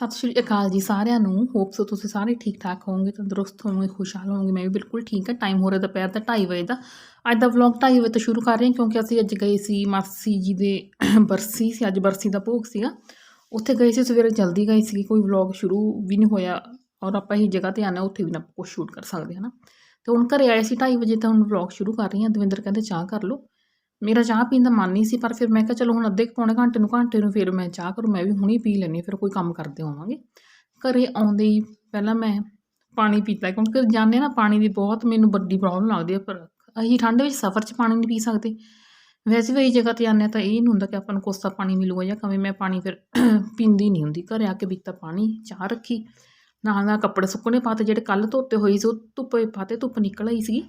ਸਤਿ ਸ਼੍ਰੀ ਅਕਾਲ ਜੀ ਸਾਰਿਆਂ ਨੂੰ। ਹੋਪ ਸੋ ਤੁਸੀਂ ਸਾਰੇ ਠੀਕ ਠਾਕ ਹੋਵੋਗੇ, ਤੰਦਰੁਸਤ ਹੋਵੋਗੇ, ਖੁਸ਼ਹਾਲ ਹੋਵੋਗੇ। ਮੈਂ ਵੀ ਬਿਲਕੁਲ ਠੀਕ ਹਾਂ। ਟਾਈਮ ਹੋ ਰਿਹਾ ਦੁਪਹਿਰ ਦਾ 2:30 ਵਜੇ ਦਾ। ਅੱਜ ਦਾ ਵਲੌਗ 2:30 ਵਜੇ ਤੋਂ ਸ਼ੁਰੂ ਕਰ ਰਹੇ ਹਾਂ ਕਿਉਂਕਿ ਅਸੀਂ ਅੱਜ ਗਏ ਸੀ ਮਾਸੀ ਜੀ ਦੇ ਬਰਸੀ ਸੀ। ਅੱਜ ਬਰਸੀ ਦਾ ਭੋਗ ਸੀਗਾ। ਉੱਥੇ ਗਏ ਸੀ, ਸਵੇਰੇ ਜਲਦੀ ਗਏ ਸੀ ਕੋਈ ਵਲੌਗ ਸ਼ੁਰੂ ਵੀ ਨਹੀਂ ਹੋਇਆ ਔਰ ਆਪਾਂ ਇਹ ਜਗ੍ਹਾ ਤੇ ਆਣਾ ਉੱਥੇ ਵੀ ਨਾ ਕੁਝ ਸ਼ੂਟ ਕਰ ਸਕਦੇ ਹਾਂ ਨਾ। ਤੇ ਹੁਣ ਘਰੇ ਆਏ ਸੀ 2:30 ਵਜੇ ਤਾਂ ਹੁਣ ਵਲੌਗ ਸ਼ੁਰੂ ਕਰ ਰਹੀ ਹਾਂ। ਦਵਿੰਦਰ ਕਹਿੰਦੇ ਚਾਹ ਕਰ ਲਓ। ਮੇਰਾ ਚਾਹ ਪੀਣ ਦਾ ਮਨ ਨਹੀਂ ਸੀ, ਪਰ ਫਿਰ ਮੈਂ ਕਿਹਾ ਚਲੋ ਹੁਣ ਅੱਧੇ ਕੁ ਪੌਣੇ ਘੰਟੇ ਨੂੰ ਘੰਟੇ ਨੂੰ ਫਿਰ ਮੈਂ ਚਾਹ ਕਰੂੰ, ਮੈਂ ਵੀ ਹੁਣੀ ਪੀ ਲੈਣੀ ਫਿਰ ਕੋਈ ਕੰਮ ਕਰਦੇ ਹੋਵਾਂਗੇ। ਘਰੇ ਆਉਂਦੇ ਹੀ ਪਹਿਲਾਂ ਮੈਂ ਪਾਣੀ ਪੀਤਾ, ਕਿਉਂਕਿ ਜਾਂਦੇ ਨਾ, ਪਾਣੀ ਦੀ ਬਹੁਤ ਮੈਨੂੰ ਵੱਡੀ ਪ੍ਰੋਬਲਮ ਲੱਗਦੀ ਹੈ ਪਰ ਅਸੀਂ ਠੰਡ ਵਿੱਚ ਸਫ਼ਰ 'ਚ ਪਾਣੀ ਨਹੀਂ ਪੀ ਸਕਦੇ। ਵੈਸੇ ਵੀ ਇਹ ਜਗ੍ਹਾ ਤੇ ਆਉਂਦੇ ਹਾਂ ਤਾਂ ਇਹ ਨਹੀਂ ਹੁੰਦਾ ਕਿ ਆਪਾਂ ਨੂੰ ਕੋਸਾ ਪਾਣੀ ਮਿਲੂਗਾ ਜਾਂ ਕਵੇਂ, ਮੈਂ ਪਾਣੀ ਫਿਰ ਪੀਂਦੀ ਨਹੀਂ ਹੁੰਦੀ। ਘਰੇ ਆ ਕੇ ਪੀਤਾ ਪਾਣੀ, ਚਾਹ ਰੱਖੀ ਨਾਲ ਨਾਲ ਕੱਪੜੇ ਸੁੱਕਣੇ ਪਾਤੇ, ਜਿਹੜੇ ਕੱਲ ਧੋਤੇ ਹੋਏ ਸੀ, ਉਹ ਧੁੱਪੇ ਪਾਤੇ, ਧੁੱਪ ਨਿਕਲ ਆਈ ਸੀਗੀ।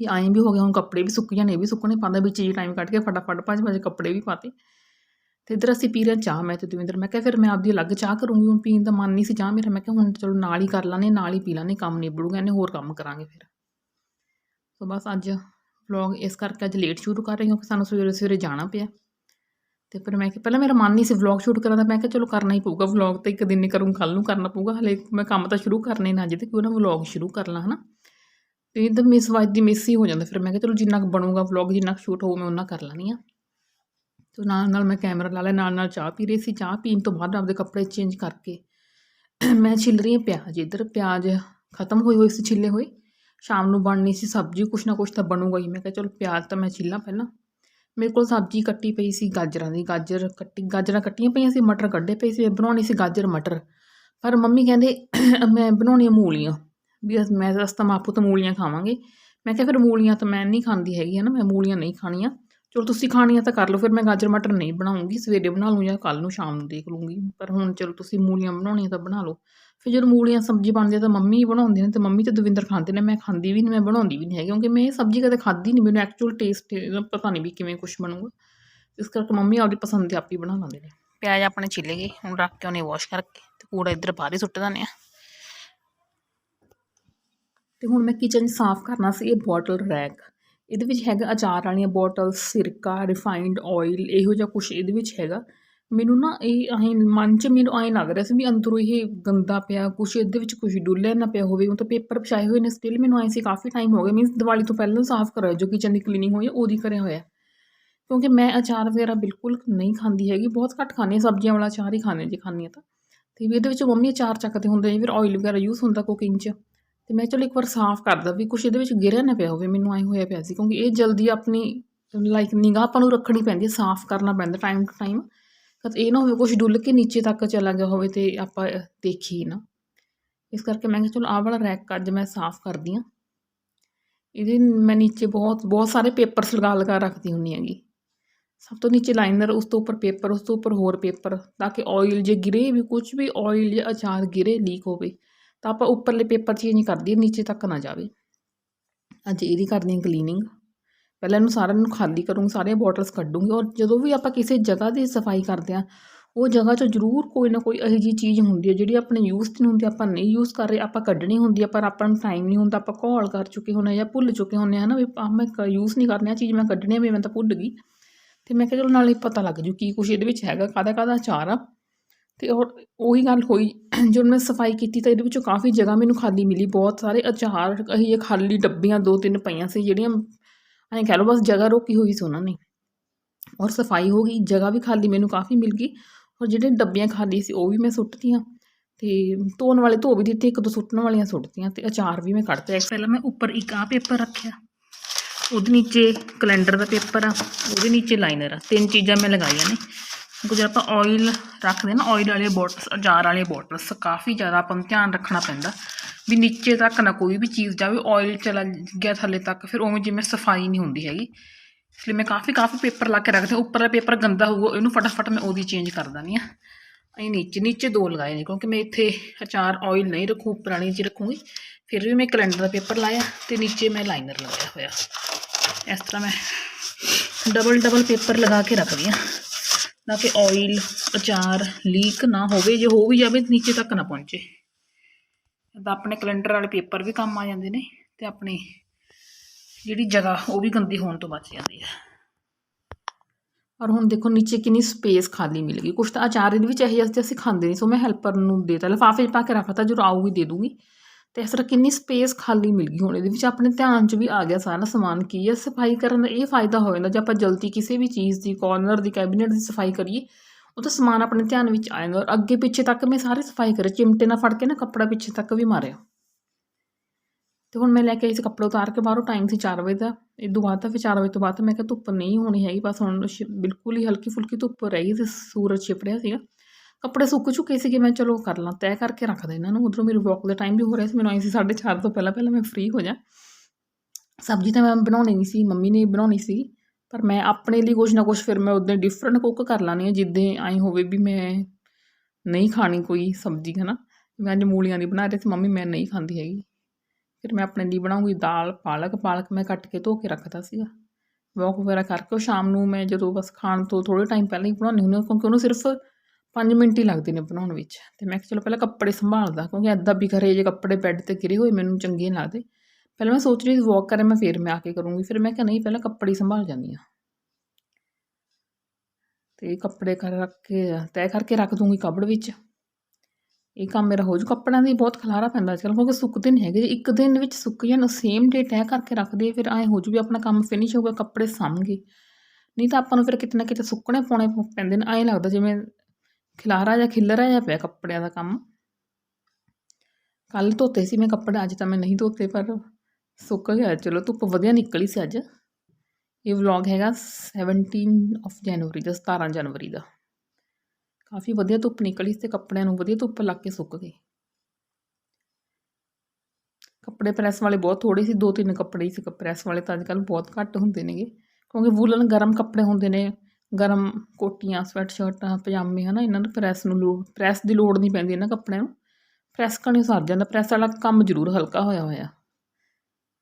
ਵੀ ਐਂ ਵੀ ਹੋ ਗਿਆ ਹੁਣ ਕੱਪੜੇ ਵੀ ਸੁੱਕ ਜਾਣੇ ਇਹ ਵੀ ਸੁੱਕਣੇ, ਪਾਉਂਦਾ ਵਿੱਚ ਜੀ ਟਾਈਮ ਕੱਢ ਕੇ ਫਟਾਫਟ ਭੱਜ ਭੱਜ ਕੱਪੜੇ ਵੀ ਪਾਤੇ। ਤੇ ਇੱਧਰ ਅਸੀਂ ਪੀ ਰਹੇ ਚਾਹ, ਮੈਂ ਤੇ ਦਵਿੰਦਰ, ਮੈਂ ਕਿਹਾ ਫਿਰ ਮੈਂ ਆਪਦੀ ਅਲੱਗ ਚਾਹ ਕਰੂੰਗੀ, ਹੁਣ ਪੀਣ ਦਾ ਮਨ ਨਹੀਂ ਸੀ ਚਾਹ ਮੇਰਾ, ਮੈਂ ਕਿਹਾ ਹੁਣ ਚਲੋ ਨਾਲ ਹੀ ਕਰ ਲਾਂਗੇ, ਨਾਲ ਹੀ ਪੀ ਲਾਂਗੇ, ਕੰਮ ਨਿਬੜੂਗਾ, ਇਹਨੇ ਹੋਰ ਕੰਮ ਕਰਾਂਗੇ ਫਿਰ। ਸੋ ਬਸ ਅੱਜ ਵਲੌਗ ਇਸ ਕਰਕੇ ਅੱਜ ਲੇਟ ਸ਼ੁਰੂ ਕਰ ਰਹੀ ਹਾਂ, ਕਿਉਂਕਿ ਸਾਨੂੰ ਸਵੇਰੇ ਸਵੇਰੇ ਜਾਣਾ ਪਿਆ। ਤੇ ਫਿਰ ਮੈਂ ਕਿ ਪਹਿਲਾਂ ਮੇਰਾ ਮਨ ਨਹੀਂ ਸੀ ਵਲੌਗ ਸ਼ੂਟ ਕਰਨ ਦਾ, ਮੈਂ ਕਿਹਾ ਚਲੋ ਕਰਨਾ ਹੀ ਪਊਗਾ ਵਲੌਗ ਤਾਂ ਇੱਕ ਦਿਨ ਨਹੀਂ ਕਰੂੰ ਕੱਲ ਨੂੰ ਕਰਨਾ ਪਊਗਾ, ਹਲੇ ਮੈਂ ਕੰਮ ਤਾਂ ਸ਼ੁਰੂ ਕਰਨੇ ਨਾ ਅੱਜ, ਤੇ ਕਿਉਂ ਨਾ ਵਲੌਗ ਸ਼ੁਰੂ ਕਰ ਲਾਂ, ਹਨਾ? ਤੇ ਇਹਦਾ ਮਿਸ ਵਾਜ ਦੀ ਮਿਸ ਹੀ ਹੋ ਜਾਂਦਾ। ਫਿਰ ਮੈਂ ਕਿਹਾ ਚਲੋ ਜਿੰਨਾ ਕੁ ਬਣੂਗਾ ਵਲੌਗ ਜਿੰਨਾ ਕੁ ਸ਼ੂਟ ਹੋਊ ਮੈਂ ਉਹਨਾਂ ਕਰ ਲੈਣੀ ਆ ਤੇ ਨਾਲ ਨਾਲ ਮੈਂ ਕੈਮਰਾ ਲਾ ਲਿਆ, ਨਾਲ ਨਾਲ ਚਾਹ ਪੀ ਰਹੀ ਸੀ। ਚਾਹ ਪੀਣ ਤੋਂ ਬਾਅਦ ਆਪਦੇ ਕੱਪੜੇ ਚੇਂਜ ਕਰਕੇ ਮੈਂ ਛਿੱਲ ਰਹੀ ਹਾਂ ਪਿਆਜ਼ ਇੱਧਰ। ਪਿਆਜ਼ ਖਤਮ ਹੋਏ ਹੋਏ ਸੀ, ਛਿੱਲੇ ਹੋਏ। ਸ਼ਾਮ ਨੂੰ ਬਣਨੀ ਸੀ ਸਬਜ਼ੀ, ਕੁਛ ਨਾ ਕੁਛ ਤਾਂ ਬਣੂਗਾ ਹੀ। ਮੈਂ ਕਿਹਾ ਚਲੋ ਪਿਆਜ਼ ਤਾਂ ਮੈਂ ਛਿੱਲਾਂ ਪਹਿਲਾਂ। ਮੇਰੇ ਕੋਲ ਸਬਜ਼ੀ ਕੱਟੀ ਪਈ ਸੀ ਗਾਜਰਾਂ ਦੀ। ਗਾਜਰ ਕੱਟੀ, ਗਾਜਰਾਂ ਕੱਟੀਆਂ ਪਈਆਂ ਸੀ, ਮਟਰ ਕੱਢੇ ਪਏ ਸੀ। ਬਣਾਉਣੀ ਸੀ ਗਾਜਰ, ਮਟਰ। ਪਰ ਮੰਮੀ ਕਹਿੰਦੇ, ਮੈਂ ਬਣਾਉਣੀ ਮੂਲੀਆਂ। ਵੀ ਅਸ- ਮੈਂ ਅਸ ਤਾਂ ਮਾਪੂ ਤਾਂ ਮੂਲੀਆਂ ਖਾਵਾਂਗੇ। ਮੈਂ ਕਿਹਾ, ਫਿਰ ਮੂਲੀਆਂ ਤਾਂ ਮੈਂ ਨਹੀਂ ਖਾਂਦੀ ਹੈਗੀ ਹੈ ਨਾ ਮੈਂ ਮੂਲੀਆਂ ਨਹੀਂ ਖਾਣੀਆਂ। ਚਲੋ, ਤੁਸੀਂ ਖਾਣੀਆਂ ਤਾਂ ਕਰ ਲਓ। ਫਿਰ ਮੈਂ ਗਾਜਰ ਮਟਰ ਨਹੀਂ ਬਣਾਉਂਗੀ। ਸਵੇਰੇ ਬਣਾ ਲੂੰ ਜਾਂ ਕੱਲ ਨੂੰ ਸ਼ਾਮ ਨੂੰ ਦੇਖ ਲੂੰਗੀ ਪਰ ਹੁਣ ਚਲੋ, ਤੁਸੀਂ ਮੂਲੀਆਂ ਬਣਾਉਣੀਆਂ ਤਾਂ ਬਣਾ ਲਓ। ਫਿਰ ਜਦੋਂ ਮੂਲੀਆਂ ਸਬਜ਼ੀ ਬਣਦੀ ਹੈ ਤਾਂ ਮੰਮੀ ਹੀ ਬਣਾਉਂਦੇ ਨੇ ਤੇ ਮੰਮੀ ਤੇ ਦਵਿੰਦਰ ਖਾਂਦੇ ਨੇ। ਮੈਂ ਖਾਂਦੀ ਵੀ ਨਹੀਂ ਮੈਂ ਬਣਾਉਂਦੀ ਵੀ ਨਹੀਂ ਹੈਗੀ। ਕਿਉਂਕਿ ਮੈਂ ਇਹ ਸਬਜ਼ੀ ਕਦੇ ਖਾਧੀ ਨਹੀਂ ਮੈਨੂੰ ਐਕਚੁਅਲ ਟੇਸਟ ਪਤਾ ਨਹੀਂ ਵੀ ਕਿਵੇਂ ਕੁਝ ਬਣੂਗਾ। ਇਸ ਕਰਕੇ ਮੰਮੀ ਆਪਦੀ ਪਸੰਦ ਦੇ ਆਪ ਹੀ ਬਣਾ ਲੈਂਦੇ ਨੇ। ਪਿਆਜ਼ ਆਪਣੇ ਛਿੱਲ ਗਏ। ਹੁਣ ਰੱਖ ਕੇ ਉਹਨੇ ਵਾਸ਼ ਕਰਕੇ ਤੇ ਕੂੜਾ ਇੱਧਰ ਬਾਹਰ ਹੀ ਸੁੱਟ ਦਿੰਦੇ ਆ। ਤੇ ਹੁਣ ਮੈਂ ਕਿਚਨ ਸਾਫ਼ ਕਰਨਾ ਸੀ, ਇਹ ਬੋਟਲ ਰੈਕ ਇਹਦੇ ਵਿੱਚ ਹੈਗਾ ਅਚਾਰ ਵਾਲੀਆਂ ਬੋਟਲ ਸਿਰਕਾ ਰਿਫਾਈਨਡ ਆਇਲ ਇਹੋ ਜਿਹਾ ਕੁਝ ਇਹਦੇ ਵਿੱਚ ਹੈਗਾ। ਮੈਨੂੰ ਨਾ ਇਹ ਐਂ ਮਨ 'ਚ ਮੈਨੂੰ ਐਂ ਲੱਗ ਰਿਹਾ ਸੀ ਵੀ ਅੰਦਰੋਂ ਇਹ ਗੰਦਾ ਪਿਆ, ਕੁਛ ਇਹਦੇ ਵਿੱਚ ਕੁਝ ਡੁੱਲਿਆ ਨਾ ਪਿਆ ਹੋਵੇ, ਉਹ ਤਾਂ ਪੇਪਰ ਪਛਾਏ ਹੋਏ ਨੇ ਸਟਿਲ ਮੈਨੂੰ ਐਂ ਸੀ ਕਾਫੀ ਟਾਈਮ ਹੋ ਗਿਆ। ਮੀਨਸ ਦੀਵਾਲੀ ਤੋਂ ਪਹਿਲਾਂ ਸਾਫ਼ ਕਰਿਆ ਜੋ ਕਿਚਨ ਦੀ ਕਲੀਨਿੰਗ ਹੋਈ, ਉਹਦੀ ਕਰਿਆ ਹੋਇਆ। ਕਿਉਂਕਿ ਮੈਂ ਅਚਾਰ ਵਗੈਰਾ ਬਿਲਕੁਲ ਨਹੀਂ ਖਾਂਦੀ ਹੈਗੀ, ਬਹੁਤ ਘੱਟ ਖਾਂਦੀ ਹਾਂ, ਸਬਜ਼ੀਆਂ ਵਾਲਾ ਅਚਾਰ ਹੀ ਖਾਂਦੇ ਜੇ ਖਾਂਦੀ ਹਾਂ ਤਾਂ। ਤੇ ਵੀ ਇਹਦੇ ਵਿੱਚ ਮੰਮੀ ਅਚਾਰ ਚੱਕਦੇ ਹੁੰਦੇ ਨੇ, ਫਿਰ ਆਇਲ ਵਗੈਰਾ ਯੂਜ਼ ਹੁੰਦਾ ਕੁਕਿੰਗ 'ਚ। ਤੇ ਮੈਂ ਚਲੋ ਇੱਕ ਵਾਰ ਸਾਫ਼ ਕਰਦਾ ਵੀ ਕੁਛ ਇਹਦੇ ਵਿੱਚ ਗਿਰਿਆ ਨਾ ਪਿਆ ਹੋਵੇ, ਮੈਨੂੰ ਐਂ ਹੋਇਆ ਪਿਆ ਸੀ, ਕਿਉਂਕਿ ਇਹ ਜਲਦੀ ਆਪਣੀ ਲਾਈਕ ਨਿਗਾਹ ਆਪਾਂ ਨੂੰ ਰੱਖਣੀ ਪੈਂਦੀ ਹੈ, ਸਾਫ਼ ਕਰਨਾ ਪੈਂਦਾ ਟਾਈਮ ਟੂ ਟਾਈਮ ਕਦ ਇਹ ਨਾ ਹੋਵੇ ਕੁਛ ਡੁੱਲ ਕੇ ਨੀਚੇ ਤੱਕ ਚਲਾ ਗਿਆ ਹੋਵੇ ਤੇ ਆਪਾਂ ਦੇਖੀ ਨਾ। ਇਸ ਕਰਕੇ ਮੈਂ ਕਿਹਾ ਚਲੋ ਆਹ ਵਾਲਾ ਰੈਕ ਅੱਜ ਮੈਂ ਸਾਫ਼ ਕਰਦੀ ਹਾਂ। ਇਹਦੇ ਮੈਂ ਨੀਚੇ ਬਹੁਤ ਬਹੁਤ ਸਾਰੇ ਪੇਪਰਸ ਲਗਾ ਲਗਾ ਰੱਖਦੀ ਹੁੰਨੀ ਹੈਗੀ। ਸਭ ਤੋਂ ਨੀਚੇ ਲਾਈਨਰ ਉਸ ਤੋਂ ਉੱਪਰ ਪੇਪਰ ਉਸ ਤੋਂ ਉੱਪਰ ਹੋਰ ਪੇਪਰ ਤਾਂ ਕਿ ਆਇਲ ਜੇ ਗਿਰੇ ਵੀ ਕੁਝ ਵੀ ਆਇਲ ਜਾਂ ਅਚਾਰ ਗਿਰੇ ਲੀਕ ਹੋਵੇ। ਤਾਂ ਆਪਾਂ ਉੱਪਰਲੇ ਪੇਪਰ ਚੇਂਜ ਕਰਦੀ, ਨੀਚੇ ਤੱਕ ਨਾ ਜਾਵੇ। ਅੱਜ ਇਹਦੀ ਕਰਦੀ ਹਾਂ ਕਲੀਨਿੰਗ ਪਹਿਲਾਂ ਇਹਨੂੰ ਸਾਰਿਆਂ ਨੂੰ ਖਾਲੀ ਕਰੂੰਗੀ, ਸਾਰੀਆਂ ਬੋਟਲਸ ਕੱਢੂੰਗੀ ਔਰ ਜਦੋਂ ਵੀ ਆਪਾਂ ਕਿਸੇ ਜਗ੍ਹਾ ਦੀ ਸਫ਼ਾਈ ਕਰਦੇ ਹਾਂ, ਉਹ ਜਗ੍ਹਾ 'ਚੋਂ ਜ਼ਰੂਰ ਕੋਈ ਨਾ ਕੋਈ ਇਹੋ ਜਿਹੀ ਚੀਜ਼ ਹੁੰਦੀ ਹੈ ਜਿਹੜੀ ਆਪਣੇ ਯੂਜ਼ 'ਚ ਨਹੀਂ ਹੁੰਦੀ, ਆਪਾਂ ਨਹੀਂ ਯੂਜ਼ ਕਰ ਰਹੇ, ਆਪਾਂ ਕੱਢਣੀ ਹੁੰਦੀ ਹੈ ਪਰ ਆਪਾਂ ਨੂੰ ਟਾਈਮ ਨਹੀਂ ਹੁੰਦਾ, ਆਪਾਂ ਘੋਲ ਕਰ ਚੁੱਕੇ ਹੁੰਦੇ ਜਾਂ ਭੁੱਲ ਚੁੱਕੇ ਹੁੰਦੇ ਹਾਂ ਨਾ ਵੀ ਆਹ ਮੈਂ ਯੂਜ਼ ਨਹੀਂ ਕਰਨੀ ਆ ਚੀਜ਼ ਮੈਂ ਕੱਢਣੀ ਆ ਵੀ ਮੈਂ ਤਾਂ ਭੁੱਲ ਗਈ। ਤੇ ਮੈਂ ਕਿਹਾ ਚਲੋ ਨਾਲੇ ਪਤਾ ਲੱਗ ਜੂ ਕੀ ਕੁਛ ਇਹਦੇ ਵਿੱਚ ਹੈਗਾ ਕਾਹਦਾ ਕਾਹਦਾ ਅਚਾਰ ਆ। ਤੇ ਔਰ ਉਹੀ ਗੱਲ ਹੋਈ। ਜਦੋਂ ਮੈਂ ਸਫ਼ਾਈ ਕੀਤੀ ਤਾਂ ਇਹਦੇ ਵਿੱਚੋਂ ਕਾਫੀ ਜਗ੍ਹਾ ਮੈਨੂੰ ਖਾਲੀ ਮਿਲੀ, ਬਹੁਤ ਸਾਰੇ ਅਚਾਰ ਇਹ ਖਾਲੀ ਡੱਬੀਆਂ ਦੋ ਤਿੰਨ ਪਈਆਂ ਸੀ, ਜਿਹੜੀਆਂ ਐਂ ਕਹਿ ਲਓ ਬਸ ਜਗ੍ਹਾ ਰੋਕੀ ਹੋਈ ਸੀ ਉਹਨਾਂ ਨੇ। ਔਰ ਸਫ਼ਾਈ ਹੋ ਗਈ, ਜਗ੍ਹਾ ਵੀ ਖਾਲੀ ਮੈਨੂੰ ਕਾਫੀ ਮਿਲ ਗਈ। ਔਰ ਜਿਹੜੇ ਡੱਬੀਆਂ ਖਾਲੀ ਸੀ, ਉਹ ਵੀ ਮੈਂ ਸੁੱਟਤੀਆਂ। ਤੇ ਧੋਣ ਵਾਲੇ, ਧੋ ਵੀ ਦਿੱਤੇ, ਇੱਕ ਦੋ ਸੁੱਟਣ ਵਾਲੀਆਂ ਸੁੱਟਤੀਆਂ ਤੇ ਅਚਾਰ ਵੀ ਮੈਂ ਕੱਢਤੇ ਪਹਿਲਾਂ ਮੈਂ ਉੱਪਰ ਇੱਕ ਆ ਪੇਪਰ ਰੱਖਿਆ। ਉਹਦੇ ਨੀਚੇ ਕੈਲੰਡਰ ਦਾ ਪੇਪਰ ਆ, ਉਹਦੇ ਨੀਚੇ ਲਾਈਨਰ ਆ। ਤਿੰਨ ਚੀਜ਼ਾਂ ਮੈਂ ਲਗਾਈਆਂ ਨੇ। ਕਿਉਂਕਿ ਜਦ ਆਪਾਂ ਆਇਲ ਰੱਖਦੇ ਨਾ ਆਇਲ ਵਾਲੇ ਬੋਟਲਸ ਅਚਾਰ ਵਾਲੇ ਬੋਟਲਸ ਕਾਫੀ ਜ਼ਿਆਦਾ ਆਪਾਂ ਨੂੰ ਧਿਆਨ ਰੱਖਣਾ ਪੈਂਦਾ ਵੀ ਨੀਚੇ ਤੱਕ ਨਾ ਕੋਈ ਵੀ ਚੀਜ਼ ਜਾਵੇ ਆਇਲ ਚਲਾ ਗਿਆ ਥੱਲੇ ਤੱਕ, ਫਿਰ ਉਵੇਂ ਜਿਵੇਂ ਸਫ਼ਾਈ ਨਹੀਂ ਹੁੰਦੀ ਹੈਗੀ। ਇਸ ਲਈ ਮੈਂ ਕਾਫੀ ਕਾਫੀ ਪੇਪਰ ਲਾ ਕੇ ਰੱਖਦੀ ਉੱਪਰਲਾ ਪੇਪਰ ਗੰਦਾ ਹੋਊਗਾ, ਇਹਨੂੰ ਫਟਾਫਟ ਮੈਂ ਉਹਦੀ ਚੇਂਜ ਕਰ ਦਿੰਦੀ ਹਾਂ। ਇਹ ਨੀਚੇ ਨੀਚੇ ਦੋ ਲਗਾਏ ਨੇ, ਕਿਉਂਕਿ ਮੈਂ ਇੱਥੇ ਅਚਾਰ ਆਇਲ ਨਹੀਂ ਰੱਖੂ ਪੁਰਾਣੀ ਚ ਰੱਖੂੰਗੀ। ਫਿਰ ਵੀ ਮੈਂ ਕੈਲੰਡਰ ਦਾ ਪੇਪਰ ਲਾਇਆ ਤੇ ਨੀਚੇ ਮੈਂ ਲਾਈਨਰ ਲਗਾਇਆ ਹੋਇਆ। ਇਸ ਤਰ੍ਹਾਂ ਮੈਂ ਡਬਲ ਡਬਲ ਪੇਪਰ ਲਗਾ ਕੇ ਰੱਖਦੀ ਹਾਂ। ਤਾਂ ਕਿ ਆਇਲ ਅਚਾਰ ਲੀਕ ਨਾ ਹੋਵੇ, ਜੇ ਹੋ ਵੀ ਜਾਵੇ ਨੀਚੇ ਤੱਕ ਨਾ ਪਹੁੰਚੇ। ਤਾਂ ਆਪਣੇ ਕੈਲੰਡਰ ਵਾਲੇ ਪੇਪਰ ਵੀ ਕੰਮ ਆ ਜਾਂਦੇ ਨੇ ਤੇ ਆਪਣੀ ਜਿਹੜੀ ਜਗ੍ਹਾ ਉਹ ਵੀ ਗੰਦੀ ਹੋਣ ਤੋਂ ਬਚ ਜਾਂਦੀ ਹੈ। ਔਰ ਹੁਣ ਦੇਖੋ ਨੀਚੇ ਕਿੰਨੀ ਸਪੇਸ ਖਾਲੀ ਮਿਲ ਗਈ। ਕੁਛ ਤਾਂ ਅਚਾਰ ਇਹਦੇ ਵਿੱਚ ਇਹ ਜਿਹਾ ਅਸੀਂ ਖਾਂਦੇ ਨਹੀਂ, ਸੋ ਮੈਂ ਹੈਲਪਰ ਨੂੰ ਦੇਤਾ ਲਿਫਾਫੇ ਪਾ ਕੇ ਰੱਖਤਾ ਜਦੋਂ ਆਊਗੀ, ਦੇ ਦੂੰਗੀ। ਤੇ ਇਸ ਤਰ੍ਹਾਂ ਕਿੰਨੀ ਸਪੇਸ ਖਾਲੀ ਮਿਲ ਗਈ ਹੁਣ ਇਹਦੇ ਵਿੱਚ। ਆਪਣੇ ਧਿਆਨ 'ਚ ਵੀ ਆ ਗਿਆ ਸਾਰਾ ਸਮਾਨ ਕੀ ਹੈ। ਸਫ਼ਾਈ ਕਰਨ ਦਾ ਇਹ ਫਾਇਦਾ ਹੋ ਜਾਂਦਾ ਜੇ ਆਪਾਂ ਜਲਦੀ ਕਿਸੇ ਵੀ ਚੀਜ਼ ਦੀ ਕਾਰਨਰ ਦੀ ਕੈਬਨਿਟ ਦੀ ਸਫ਼ਾਈ ਕਰੀਏ, ਉਹ ਤਾਂ ਸਮਾਨ ਆਪਣੇ ਧਿਆਨ ਵਿੱਚ ਆ ਜਾਂਦਾ ਔਰ ਅੱਗੇ ਪਿੱਛੇ ਤੱਕ ਮੈਂ ਸਾਰੀ ਸਫ਼ਾਈ ਕਰੀ, ਚਿਮਟੇ ਨਾਲ ਫੜ ਕੇ ਨਾ ਕੱਪੜਾ ਪਿੱਛੇ ਤੱਕ ਵੀ ਮਾਰਿਆ। ਤੇ ਹੁਣ ਮੈਂ ਲੈ ਕੇ ਆਈ ਸੀ ਕੱਪੜਾ ਉਤਾਰ ਕੇ, ਬਾਹਰੋਂ ਟਾਈਮ ਸੀ 4 ਵਜੇ ਦਾ। ਇਹ ਤੋਂ ਬਾਅਦ ਤਾਂ ਫਿਰ 4 ਵਜੇ ਤੋਂ ਬਾਅਦ ਮੈਂ ਕਿਹਾ ਧੁੱਪ ਨਹੀਂ ਹੋਣੀ ਹੈਗੀ, ਬਸ ਹੁਣ ਬਿਲਕੁਲ ਹੀ ਹਲਕੀ ਫੁਲਕੀ ਧੁੱਪ ਰਹੀ ਸੀ, ਸੂਰਜ ਛਿਪ ਰਿਹਾ ਸੀਗਾ। ਕੱਪੜੇ ਸੁੱਕ ਚੁੱਕੇ ਸੀਗੇ, ਮੈਂ ਚਲੋ ਕਰ ਲਾਂ, ਤੈਅ ਕਰਕੇ ਰੱਖ ਦੇ ਇਹਨਾਂ ਨੂੰ। ਉਧਰੋਂ ਮੇਰੀ ਵਾਕ ਦਾ ਟਾਈਮ ਵੀ ਹੋ ਰਿਹਾ ਸੀ, ਮੈਨੂੰ ਆਈ ਸੀ 4:30 ਤੋਂ ਪਹਿਲਾਂ ਪਹਿਲਾਂ ਮੈਂ ਫ੍ਰੀ ਹੋ ਜਾ। ਸਬਜ਼ੀ ਤਾਂ ਮੈਂ ਬਣਾਉਣੀ ਨਹੀਂ ਸੀ, ਮੰਮੀ ਨੇ ਬਣਾਉਣੀ ਸੀ, ਪਰ ਮੈਂ ਆਪਣੇ ਲਈ ਕੁਛ ਨਾ ਕੁਛ ਫਿਰ ਮੈਂ ਉਦੋਂ ਡਿਫਰੈਂਟ ਕੁੱਕ ਕਰ ਲਾਣੀ ਆ ਜਿੱਦਾਂ ਆਈ ਹੋਵੇ ਵੀ ਮੈਂ ਨਹੀਂ ਖਾਣੀ ਕੋਈ ਸਬਜ਼ੀ ਹੈ ਨਾ ਮੈਂ ਅੱਜ ਮੂਲੀਆਂ ਦੀ ਬਣਾ ਰਹੀ ਸੀ, ਮੰਮੀ ਮੈਂ ਨਹੀਂ ਖਾਂਦੀ ਹੈਗੀ। ਫਿਰ ਮੈਂ ਆਪਣੇ ਲਈ ਬਣਾਉਂਗੀ ਦਾਲ, ਪਾਲਕ ਪਾਲਕ ਮੈਂ ਕੱਟ ਕੇ ਧੋ ਕੇ ਰੱਖਦਾ ਸੀਗਾ। ਵਾਕ ਵਗੈਰਾ ਕਰਕੇ ਉਹ ਸ਼ਾਮ ਨੂੰ ਮੈਂ ਜਦੋਂ ਬਸ ਖਾਣ ਤੋਂ ਥੋੜੇ ਟਾਈਮ ਪਹਿਲਾਂ ਹੀ ਬਣਾਉਂਦੀ ਹੁੰਦੀ ਹਾਂ, ਕਿਉਂਕਿ ਉਹਨੂੰ ਸਿਰਫ 5 ਮਿੰਟ ਹੀ ਲੱਗਦੇ ਨੇ ਬਣਾਉਣ ਵਿੱਚ। ਤੇ ਮੈਂ ਕਿਹਾ ਚਲੋ ਪਹਿਲਾਂ ਕੱਪੜੇ ਸੰਭਾਲਦਾ, ਕਿਉਂਕਿ ਐਦਾਂ ਵੀ ਘਰੇ ਜੇ ਕੱਪੜੇ ਬੈੱਡ ਤੇ ਗਿਰੇ ਹੋਏ, ਮੈਨੂੰ ਚੰਗੇ ਨਹੀਂ ਲੱਗਦੇ। ਪਹਿਲਾਂ ਮੈਂ ਸੋਚ ਰਹੀ ਸੀ ਵਾਕ ਕਰੇ, ਮੈਂ ਫਿਰ ਮੈਂ ਆ ਕੇ ਕਰੂੰਗੀ। ਫਿਰ ਮੈਂ ਕਿਹਾ ਨਹੀਂ, ਪਹਿਲਾਂ ਕੱਪੜੇ ਹੀ ਸੰਭਾਲ ਜਾਂਦੀ ਹਾਂ। ਤੇ ਕੱਪੜੇ ਕਰ ਰੱਖ ਕੇ, ਤੈਅ ਕਰਕੇ ਰੱਖ ਦੂੰਗੀ ਕਬੜ ਵਿੱਚ। ਇਹ ਕੰਮ ਮੇਰਾ ਹੋ ਜੂ। ਕੱਪੜਿਆਂ ਦੀ ਬਹੁਤ ਖਲਾਰਾ ਪੈਂਦਾ ਅੱਜ ਕੱਲ੍ਹ, ਕਿਉਂਕਿ ਸੁੱਕਦੇ ਨਹੀਂ ਹੈਗੇ। ਜੇ ਇੱਕ ਦਿਨ ਵਿੱਚ ਸੁੱਕ ਜਾਣ ਸੇਮ ਡੇ ਤੈਅ ਕਰਕੇ ਰੱਖਦੇ ਫਿਰ ਐਂ ਹੋ ਜੂ ਵੀ ਆਪਣਾ ਕੰਮ ਫਿਨਿਸ਼ ਹੋ ਗਿਆ, ਕੱਪੜੇ ਸਾਂਭਗੇ ਨਹੀਂ ਤਾਂ ਆਪਾਂ ਨੂੰ ਫਿਰ ਕਿਤੇ ਨਾ ਕਿਤੇ ਸੁੱਕਣੇ ਪਾਉਣੇ ਪੈਂਦੇ ਨੇ। ਐਂ ਲੱਗਦਾ ਜਿਵੇਂ ਖਿਲਾਰਾ ਜਾਂ ਖਿਲਰਾ ਜਿਹਾ ਪਿਆ ਕੱਪੜਿਆਂ ਦਾ ਕੰਮ। ਕੱਲ ਧੋਤੇ ਸੀ ਮੈਂ ਕੱਪੜੇ, ਅੱਜ ਤਾਂ ਮੈਂ ਨਹੀਂ ਧੋਤੇ, ਪਰ ਸੁੱਕ ਗਿਆ। ਚਲੋ ਧੁੱਪ ਵਧੀਆ ਨਿਕਲੀ ਸੀ ਅੱਜ। ਇਹ ਵਲੌਗ ਹੈਗਾ 17 ਆਫ ਜਨਵਰੀ ਦਾ 17 ਜਨਵਰੀ ਦਾ। ਕਾਫੀ ਵਧੀਆ ਧੁੱਪ ਨਿਕਲੀ ਸੀ ਤੇ ਕੱਪੜਿਆਂ ਨੂੰ ਵਧੀਆ ਧੁੱਪ ਲੱਗ ਕੇ ਸੁੱਕ ਗਏ ਕੱਪੜੇ ਪ੍ਰੈਸ ਵਾਲੇ ਬਹੁਤ ਥੋੜੇ ਸੀ, ਦੋ ਤਿੰਨ ਕੱਪੜੇ ਹੀ ਸੀ ਪ੍ਰੈਸ ਵਾਲੇ ਤਾਂ ਅੱਜ ਕੱਲ੍ਹ ਬਹੁਤ ਘੱਟ ਹੁੰਦੇ ਨੇਗੇ, ਕਿਉਂਕਿ ਵੂਲਨ ਗਰਮ ਕੱਪੜੇ ਹੁੰਦੇ ਨੇ। ਗਰਮ ਕੋਟੀਆਂ ਸਵੈਟ ਸ਼ਰਟਾਂ ਪਜਾਮੇ, ਹਨਾ, ਇਹਨਾਂ ਨੂੰ ਪ੍ਰੈਸ ਨੂੰ ਲੋੜ ਪ੍ਰੈਸ ਦੀ ਲੋੜ ਨਹੀਂ ਪੈਂਦੀ ਇਹਨਾਂ ਕੱਪੜਿਆਂ ਨੂੰ। ਪ੍ਰੈਸ ਕਰਨੀ ਸਰ ਜਾਂਦਾ ਪ੍ਰੈਸ ਵਾਲਾ ਕੰਮ ਜ਼ਰੂਰ ਹਲਕਾ ਹੋਇਆ ਹੋਇਆ।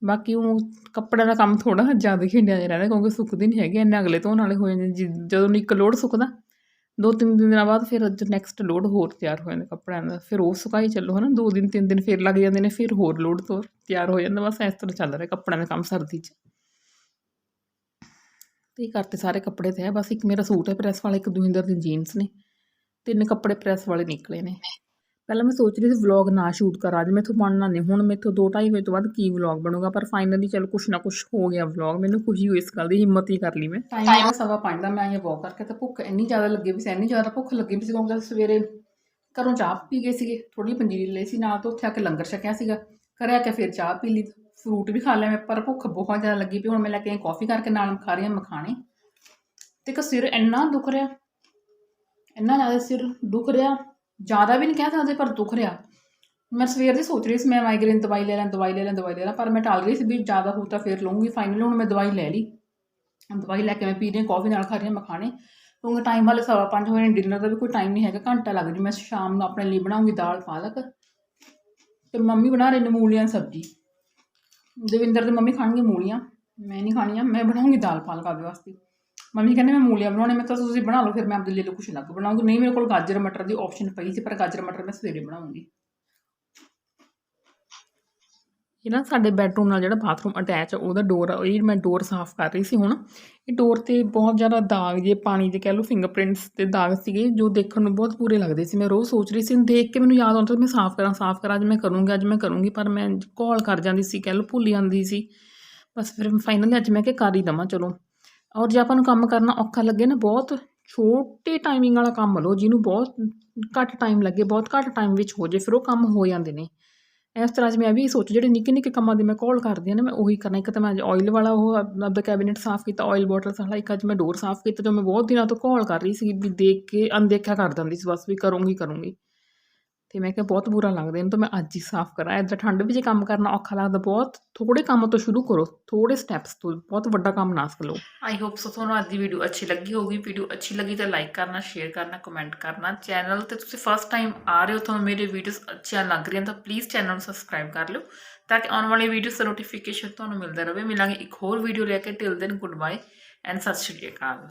ਬਾਕੀ ਉਹ ਕੱਪੜਿਆਂ ਦਾ ਕੰਮ ਥੋੜਾ ਜ਼ਿਆਦਾ ਖਿੰਡਿਆ ਜਿਹਾ ਰਹਿੰਦਾ, ਕਿਉਂਕਿ ਸੁੱਕਦੇ ਨਹੀਂ ਹੈਗੇ, ਇੰਨੇ ਅਗਲੇ ਧੋਣ ਵਾਲੇ ਹੋ ਜਾਂਦੇ ਜਿ- ਜਦੋਂ ਇੱਕ ਲੋਡ ਸੁੱਕਦਾ ਦੋ ਤਿੰਨ ਦਿਨਾਂ ਬਾਅਦ ਫਿਰ ਨੈਕਸਟ ਲੋਡ ਹੋਰ ਤਿਆਰ ਹੋ ਜਾਂਦਾ ਕੱਪੜਿਆਂ ਦਾ। ਫਿਰ ਉਹ ਸੁਕਾਈ ਚੱਲੋ, ਹਨਾ, ਦੋ ਦਿਨ, ਤਿੰਨ ਦਿਨ ਫਿਰ ਲੱਗ ਜਾਂਦੇ ਨੇ, ਫਿਰ ਹੋਰ ਲੋਡ ਤੋਂ ਤਿਆਰ ਹੋ ਜਾਂਦਾ, ਬਸ ਇਸ ਤਰ੍ਹਾਂ ਚੱਲ ਰਿਹਾ ਕੱਪੜਿਆਂ ਦਾ ਕੰਮ ਸਰਦੀ 'ਚ। ਤੇ ਇਹ ਕਰਤੇ ਸਾਰੇ ਕੱਪੜੇ ਤੇ ਹੈ, ਬਸ ਇੱਕ ਮੇਰਾ ਸੂਟ ਹੈ ਪ੍ਰੈਸ ਵਾਲਾ, ਇੱਕ ਦਵਿੰਦਰ ਦੀ ਜੀਨਸ ਨੇ। ਤਿੰਨ ਕੱਪੜੇ ਪ੍ਰੈਸ ਵਾਲੇ ਨਿਕਲੇ ਨੇ। ਪਹਿਲਾਂ ਮੈਂ ਸੋਚ ਰਹੀ ਸੀ ਵਲੌਗ ਨਾ ਸ਼ੂਟ ਕਰਾਂ, ਅੱਜ ਮੈਥੋਂ ਬਣਨਾ ਨਹੀਂ ਹੁਣ ਮੈਥੋਂ 2:30 ਵਜੇ ਤੋਂ ਬਾਅਦ ਕੀ ਵਲੌਗ ਬਣੂਗਾ, ਪਰ ਫਾਈਨਲੀ ਚਲ ਕੁਛ ਨਾ ਕੁਛ ਹੋ ਗਿਆ ਵਲੌਗ ਮੈਨੂੰ ਖੁਸ਼ੀ ਹੋਈ ਇਸ ਗੱਲ ਦੀ, ਹਿੰਮਤ ਹੀ ਕਰ ਲਈ ਮੈਂ। ਟਾਈਮ ਮੇਰਾ ਸਵਾ ਪੰਜ ਦਾ ਮੈਂ ਆਈ ਵਲੌਗ ਕਰਕੇ ਤਾਂ ਭੁੱਖ ਇੰਨੀ ਜ਼ਿਆਦਾ ਲੱਗੀ ਵੀ ਸੀ, ਇੰਨੀ ਜ਼ਿਆਦਾ ਭੁੱਖ ਲੱਗੀ ਵੀ ਸੀ ਕਿਉਂਕਿ ਸਵੇਰੇ ਘਰੋਂ ਚਾਹ ਪੀ ਗਏ ਸੀਗੇ ਥੋੜੀ ਪੰਜੀਰੀ ਲਈ ਸੀ ਨਾਲ, ਤੋਂ ਉੱਥੇ ਆ ਕੇ ਲੰਗਰ ਛਕਿਆ ਸੀਗਾ, ਘਰੇ ਆ ਕੇ ਫਿਰ ਚਾਹ ਪੀ ਲਈ। ਫਰੂਟ ਵੀ ਖਾ ਲਿਆ ਮੈਂ, ਪਰ ਭੁੱਖ ਬਹੁਤ ਜ਼ਿਆਦਾ ਲੱਗੀ ਪਈ, ਹੁਣ ਮੈਂ ਲੈ ਕੇ ਆਈ ਕਾਫੀ ਕਰਕੇ ਨਾਲ ਖਾ ਰਹੀ ਹਾਂ ਮਖਾਣੇ। ਤੇ ਇੱਕ ਸਿਰ ਇੰਨਾ ਦੁਖ ਰਿਹਾ, ਇੰਨਾ ਜ਼ਿਆਦਾ ਸਿਰ ਦੁਖ ਰਿਹਾ, ਜ਼ਿਆਦਾ ਵੀ ਨਹੀਂ ਕਹਿ ਸਕਦੇ ਪਰ ਦੁਖ ਰਿਹਾ। ਮੈਂ ਸਵੇਰ ਦੀ ਸੋਚ ਰਹੀ ਸੀ ਮੈਂ ਮਾਈਗ੍ਰੇਨ ਦਵਾਈ ਲੈ ਲਾਂ, ਦਵਾਈ ਲੈ ਲਾਂ, ਦਵਾਈ ਲੈ ਲਾਂ, ਪਰ ਮੈਂ ਟਾਲ ਰਹੀ ਸੀ ਵੀ ਜ਼ਿਆਦਾ ਹੋ ਤਾਂ ਫਿਰ ਲਵਾਂਗੀ ਫਾਈਨਲੀ ਹੁਣ ਮੈਂ ਦਵਾਈ ਲੈ ਲਈ। ਦਵਾਈ ਲੈ ਕੇ ਮੈਂ ਪੀ ਰਹੀ ਹਾਂ ਕਾਫੀ ਨਾਲ ਖਾ ਰਹੀ ਹਾਂ ਮਖਾਣੇ। ਕਿਉਂਕਿ ਟਾਈਮ ਵਾਲੇ ਸਵਾ ਪੰਜ ਹੋਏ ਨੇ ਡਿਨਰ ਦਾ ਵੀ ਕੋਈ ਟਾਈਮ ਨਹੀਂ ਹੈਗਾ, ਘੰਟਾ ਲੱਗ ਜੂ, ਮੈਂ ਸ਼ਾਮ ਨੂੰ ਆਪਣੇ ਲਈ ਬਣਾਉਂਗੀ ਦਾਲ, ਪਾਲਕ। ਤੇ ਮੰਮੀ ਬਣਾ ਰਹੇ ਨੇ ਮੂਲੀਆਂ ਸਬਜ਼ੀ। ਦਵਿੰਦਰ ਤੇ ਮੰਮੀ ਖਾਣਗੇ ਮੂਲੀਆਂ। ਮੈਂ ਨਹੀਂ ਖਾਣੀਆਂ, ਮੈਂ ਬਣਾਉਂਗੀ ਦਾਲ ਪਾਲਕ ਆਪਦੇ ਵਾਸਤੇ। ਮੰਮੀ ਕਹਿੰਦੇ ਮੈਂ ਮੂਲੀਆਂ ਬਣਾਉਣੇ ਮੈਂ ਤਾਂ ਤੁਸੀਂ ਬਣਾ ਲਓ, ਫਿਰ ਮੈਂ ਆਪਦੇ ਲਈ ਕੁਝ ਅਲੱਗ ਬਣਾਉਂਗੀ। ਨਹੀਂ, ਮੇਰੇ ਕੋਲ ਗਾਜਰ ਮਟਰ ਦੀ ਆਪਸ਼ਨ ਪਈ ਸੀ, ਪਰ ਗਾਜਰ ਮਟਰ ਮੈਂ ਸਵੇਰੇ ਬਣਾਉਂਗੀ। ਇਹ ਨਾ ਸਾਡੇ ਬੈਡਰੂਮ ਨਾਲ ਜਿਹੜਾ ਬਾਥਰੂਮ ਅਟੈਚ ਉਹਦਾ ਡੋਰ ਆ, ਇਹ ਮੈਂ ਡੋਰ ਸਾਫ਼ ਕਰ ਰਹੀ ਸੀ ਹੁਣ। ਇਹ ਡੋਰ ਤੇ ਬਹੁਤ ਜ਼ਿਆਦਾ ਦਾਗ ਜੇ, ਪਾਣੀ ਦੇ ਕਹਿ ਲਓ ਫਿੰਗਰਪ੍ਰਿੰਟਸ ਤੇ ਦਾਗ ਸੀਗੇ, ਜੋ ਦੇਖਣ ਨੂੰ ਬਹੁਤ ਬੁਰੇ ਲੱਗਦੇ ਸੀ। ਮੈਂ ਰੋਜ਼ ਸੋਚ ਰਹੀ ਸੀ, ਦੇਖ ਕੇ ਮੈਨੂੰ ਯਾਦ ਆਉਂਦਾ ਸੀ ਮੈਂ ਸਾਫ਼ ਕਰਾਂ ਸਾਫ਼ ਕਰਾਂ, ਅੱਜ ਮੈਂ ਕਰੂੰਗੀ, ਅੱਜ ਮੈਂ ਕਰੂੰਗੀ, ਪਰ ਮੈਂ ਕਾਲ ਕਰ ਜਾਂਦੀ ਸੀ, ਕਹਿ ਲਓ, ਭੁੱਲ ਜਾਂਦੀ ਸੀ। ਬਸ ਫਿਰ ਫਾਈਨਲੀ ਅੱਜ ਮੈਂ ਕਿ ਕਰ ਹੀ ਦੇਵਾਂ, ਚਲੋ। ਔਰ ਜੇ ਆਪਾਂ ਨੂੰ ਕੰਮ ਕਰਨਾ ਔਖਾ ਲੱਗੇ ਨਾ ਬਹੁਤ, ਛੋਟੇ ਟਾਈਮਿੰਗ ਵਾਲਾ ਕੰਮ ਲਓ, ਜਿਹਨੂੰ ਬਹੁਤ ਘੱਟ ਟਾਈਮ ਲੱਗੇ, ਬਹੁਤ ਘੱਟ ਟਾਈਮ ਵਿੱਚ ਹੋ ਜੇ, ਫਿਰ ਉਹ ਕੰਮ ਹੋ ਜਾਂਦੇ ਨੇ। ਇਸ ਤਰ੍ਹਾਂ ਅੱਜ ਮੈਂ ਵੀ ਸੋਚ, ਜਿਹੜੇ ਨਿੱਕੇ ਨਿੱਕੇ ਕੰਮਾਂ ਦੀ ਮੈਂ ਕਾਲ ਕਰਦੀ ਹਾਂ ਨਾ, ਮੈਂ ਉਹੀ ਕਰਨਾ। ਇੱਕ ਤਾਂ ਮੈਂ ਅੱਜ ਆਇਲ ਵਾਲਾ ਉਹ ਆਪਦਾ ਕੈਬਨਿਟ ਸਾਫ਼ ਕੀਤਾ ਆਇਲ ਬੋਟਲ ਵਾਲਾ ਇੱਕ ਅੱਜ ਮੈਂ ਡੋਰ ਸਾਫ਼ ਕੀਤਾ, ਜੋ ਮੈਂ ਬਹੁਤ ਦਿਨਾਂ ਤੋਂ ਕਾਲ ਕਰ ਰਹੀ ਸੀ ਵੀ ਦੇਖ ਕੇ, ਅਣਦੇਖਿਆ ਕਰ ਦਿੰਦੀ ਸੀ, ਬਸ ਵੀ ਕਰੂੰਗੀ ਕਰੂੰਗੀ। ਤੇ ਮੈਂ ਕਿਹਾ ਬਹੁਤ ਬੁਰਾ ਲੱਗਦਾ, ਇਹਨੂੰ ਤਾਂ ਮੈਂ ਅੱਜ ਹੀ ਸਾਫ਼ ਕਰਾਂ। ਇੱਦਾਂ ਠੰਡ ਵਿੱਚ ਕੰਮ ਕਰਨਾ ਔਖਾ ਲੱਗਦਾ ਬਹੁਤ ਥੋੜੇ ਕੰਮ ਤੋਂ ਸ਼ੁਰੂ ਕਰੋ ਥੋੜੇ ਸਟੈਪਸ ਤੋਂ, ਬਹੁਤ ਵੱਡਾ ਕੰਮ ਨਾ ਲਓ ਆਈ ਹੋਪ ਸੋ ਤੁਹਾਨੂੰ ਅੱਜ ਦੀ ਵੀਡੀਓ ਅੱਛੀ ਲੱਗੀ ਹੋਊਗੀ। ਵੀਡੀਓ ਅੱਛੀ ਲੱਗੀ ਤਾਂ ਲਾਈਕ ਕਰਨਾ ਸ਼ੇਅਰ ਕਰਨਾ ਕਮੈਂਟ ਕਰਨਾ। ਚੈਨਲ ਤੇ ਤੁਸੀਂ ਫਸਟ ਟਾਈਮ ਆ ਰਹੇ ਹੋ, ਤੁਹਾਨੂੰ ਮੇਰੇ ਵੀਡੀਓਜ਼ ਅੱਛੀਆਂ ਲੱਗ ਰਹੀਆਂ ਤਾਂ ਪਲੀਜ਼ ਚੈਨਲ ਨੂੰ ਸਬਸਕ੍ਰਾਈਬ ਕਰ ਲਿਓ ਤਾਂ ਕਿ ਆਉਣ ਵਾਲੀ ਵੀਡੀਓਜ਼ ਦਾ ਨੋਟੀਫਿਕੇਸ਼ਨ ਤੁਹਾਨੂੰ ਮਿਲਦਾ ਰਹੇ। ਮਿਲਾਂਗੇ ਇੱਕ ਹੋਰ ਵੀਡੀਓ ਲੈ ਕੇ। Till then good bye and ਸਤਿ ਸ਼੍ਰੀ ਅਕਾਲ।